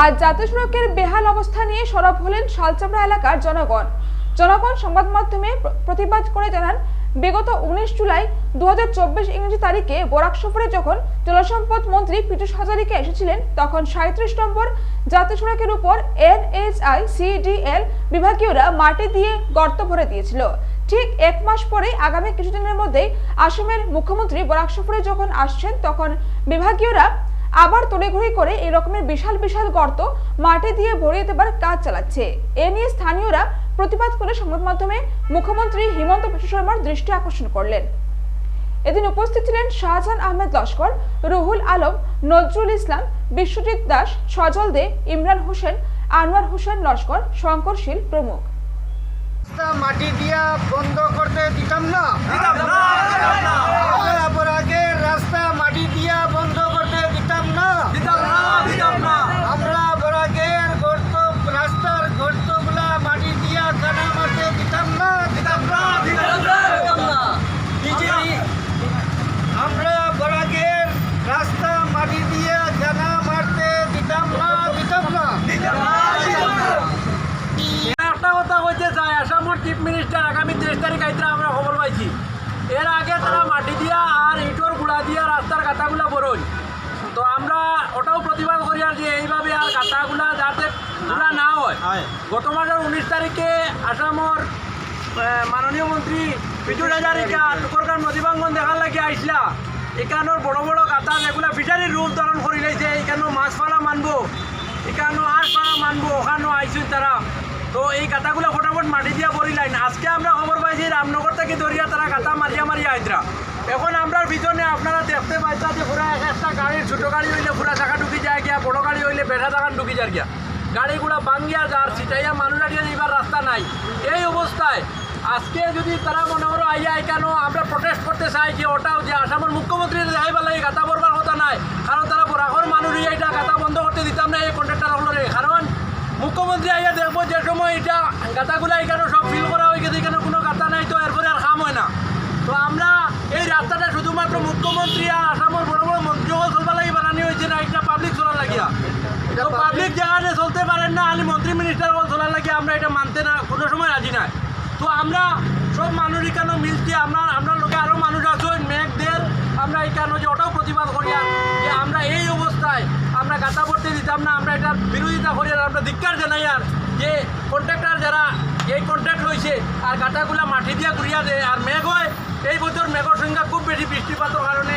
আজ জাতীয় সড়কের বেহাল অবস্থা নিয়ে সরব হলেন শালচামড়া এলাকার জনগণ। জনগণ সংবাদ মাধ্যমে প্রতিবাদ করে জানান, বিগত উনিশ জুলাই দু ইংরেজি তারিখে বরাক সফরে যখন জলসম্পদ মন্ত্রী পীযূষ হাজারিকা এসেছিলেন, তখন সাঁত্রিশ নম্বর জাতীয় সড়কের উপর এনএইচআই সিডিএল বিভাগীয়রা মাটি দিয়ে গর্ত ভরে দিয়েছিল। ঠিক এক মাস পরে, আগামী কিছুদিনের মধ্যেই আসামের মুখ্যমন্ত্রী বরাক সফরে যখন আসছেন, তখন বিভাগীয়রা আবার তড়িঘড়ি করে এই রকমের বিশাল বিশাল গর্ত মাটি দিয়ে ভরিয়ে দেবার কাজ চালাচ্ছে। এ নিয়ে স্থানীয়রা প্রতিবাদ করে সংবাদ মাধ্যমে মুখ্যমন্ত্রী হিমন্ত বিশ্ব শর্মার দৃষ্টি আকর্ষণ করলেন। এদিন উপস্থিত ছিলেন শাহজাহান আহমেদ লস্কর, রুহুল আলম, নজরুল ইসলাম, বিশ্বজিৎ দাস, সজল দে, ইমরান হোসেন, আনোয়ার হোসেন লস্কর, শঙ্কর শীল প্রমুখ। মাটি দিয়া বন্ধ করতে দিতাম না আমরা আবার আগে রাস্তা মাটি দিয়া বন্ধ করতে দিতাম না আমরা আবার আগে গর্ত রাস্তার গর্তগুলা মাটি দিয়া কানা মারতে দিতাম না দিতাম না দিতাম না বিজেপি আমরা বরাগের রাস্তা মাটি দিয়া জানা মারতে দিতাম না দিতাম না একটা কথা কইতে চাই আসামের চিফ মিনিস্টার আগামী তেইশ তারিখ আইতে আমরা খবর পাইছি এর আগে তারা মাটি দিয়া আর ইটর গুড়া দিয়া রাস্তার গাঁথাগুলা বরই তো আমরা ওটাও প্রতিবাদ করি আর যে এইভাবে আর গাঁথাগুলা যাতে গুড়া না হয়। গত মাসের উনিশ তারিখে আসামর মাননীয় মন্ত্রী বিজু হাজারিকা টুকরকার নদীবাঙ্গন দেখার লাগে আইসলা। এখানোর বড় বড় গাঁথা যেগুলা ফিশারির রূপ ধারণ করি লাইছে এখানো মাছ পালা মানবো এখানো আশ পালা মানবো ওখানো আইসুন তারা। তো এই গাঁথাগুলো ফটাফট মাটি দিয়া পরি লাইন। আজকে আমরা খবর পাইছি রামনগর থেকে দরিয়া তারা গাঁথা মারিয়া মারিয়া আইতরা এখন আমরা পিছনে আপনারা দেখতে পাইতা যে পুরা এক একটা গাড়ির ছোট গাড়ি হইলে পুরা চাকা ঢুকি যায় গিয়া, বড় গাড়ি হইলে বেঠা চাকান ঢুকি যায় গিয়া। গাড়িগুলা ভাঙ্গিয়া যার ছিটাইয়া মানুষ আড়িয়া নিবার রাস্তা নাই। এই অবস্থায় আজকে যদি তারা মনে করো আইয়া কেন আমরা প্রটেস্ট করতে চাই যে ওটাও যে আসামের মুখ্যমন্ত্রী যাইবার লাগে গাঁথা করবার কথা নাই কারণ তারা বরাকর মানুষ এটা গাঁথা বন্ধ করতে দিতাম না এই কন্ট্রাক্টর হলরে কারণ মুখ্যমন্ত্রী আইয়া দেখব যে সময় এটা গাঁথাগুলা এখানে সব ফিল করা হয়ে গেছে এখানে কোনো গাঁথা নাই তো এরপরে আর কাম হয় না। তো আমরা এই রাস্তাটা শুধুমাত্র মুখ্যমন্ত্রী আর আসামের বড় বড় মন্ত্রীও চলবার লাগি বানানি হয়েছে না এটা পাবলিক চলার লাগিয়া। তো পাবলিক জায়গাতে চলতে পারেন না আমি মন্ত্রী মিনিস্টার চলার লাগিয়া আমরা এটা মানতে না কোনো সময় রাজি নাই। তো আমরা সব মানুষ এখানে মিলছি আমরা আমরা লোকে আরও মানুষ আছেন মেঘদের আমরা এখানে যে ওটাও প্রতিবাদ করি আর যে আমরা এই অবস্থায় আমরা গাঁথা পড়তে দিতাম না আমরা এটা বিরোধিতা করি আর আমরা ধিক্কার জানাই আর যে কন্ট্রাক্টর যারা, এই কন্ট্রাক্ট রয়েছে আর গাঁথাগুলা মাটি দিয়ে ঘুরিয়া দেয়, আর মেঘ হয়, এই বছর মেঘর সংখ্যা খুব বেশি, বৃষ্টিপাতের কারণে।